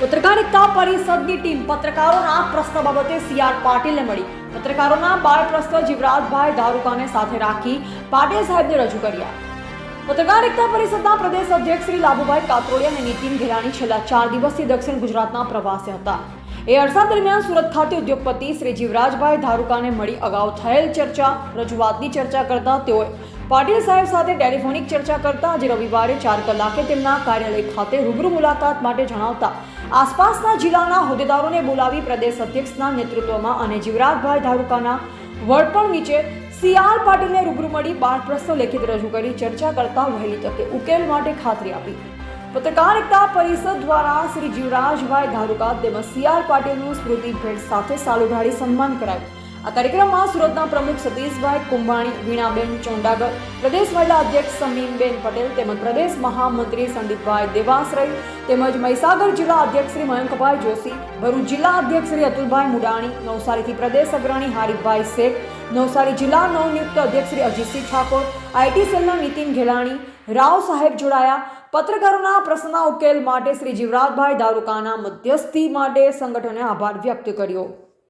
પત્રકારિતા પરિષદની ટીમ પત્રકારોના પ્રશ્ન બાબતે સીઆર પાટીલને મળી. પત્રકારોના બાળ પ્રશ્ન જીવરાજભાઈ દારૂકાને સાથે રાખી પાટીલ સાહેબને રજૂ કર્યા. પત્રકારિતા પરિષદના પ્રદેશ અધ્યક્ષ શ્રી લાભુભાઈ કાતરોડિયા અને નીતિન ઘેરાણી છેલ્લા ચાર દિવસથી દક્ષિણ ગુજરાતના પ્રવાસે હતા. એ અરસા દરમિયાન સુરત ખાતે ઉદ્યોગપતિ શ્રી જીવરાજભાઈ ધારુકાને મળી અગાઉ થયેલ ચર્ચા, રજૂઆતની ચર્ચા કરતા તેઓએ પાટીલ સાહેબ સાથે ટેલિફોનિક ચર્ચા કરતા આજે રવિવારે ચાર કલાકે તેમના કાર્યાલય ખાતે રૂબરૂ મુલાકાત માટે જણાવતા, આસપાસના જિલ્લાના હોદ્દેદારોને બોલાવી પ્રદેશ અધ્યક્ષના નેતૃત્વમાં અને જીવરાજભાઈ ધારુકાના વડપણ નીચે સી આર પાટીલને રૂબરૂ મળી બાળ પ્રશ્નો લેખિત રજૂ કરી ચર્ચા કરતા વહેલી તકે ઉકેલ માટે ખાતરી આપી. પત્રકારિતા પરિષદ દ્વારા શ્રી જીવરાજભાઈ ધારુકા તેમજ સી આર પાટીલનું સ્મૃતિ ભેટ સાથે સાલ ઉઢાડી સન્માન કરાયું. આ કાર્યક્રમમાં સુરતના પ્રમુખ સતીશભાઈ કુંભાણી, વીણાબેન ચોંડાગર, પ્રદેશ મહિલા અધ્યક્ષ સમીમબેન પટેલ તેમજ પ્રદેશ મહામંત્રી સંદીપભાઈ દેવાશ્રય તેમજ મહીસાગર જિલ્લા અધ્યક્ષ શ્રી મયંકભાઈ જોશી, ભરૂચ જિલ્લા અધ્યક્ષ શ્રી અતુલભાઈ મુડાણી, નવસારીથી પ્રદેશ અગ્રણી હારીફભાઈ શેખ, નવસારી જિલ્લા નવનિયુક્ત અધ્યક્ષ શ્રી અજીતસિંહ ઠાકોર આઈટી સેલના નીતિન ઘેલાણી, રાવ સાહેબ જોડાયા પત્રકારોના પ્રશ્નના ઉકેલ માટે શ્રી જીવરાજભાઈ દારૂકાના મધ્યસ્થી માટે સંગઠને આભાર વ્યક્ત કર્યો.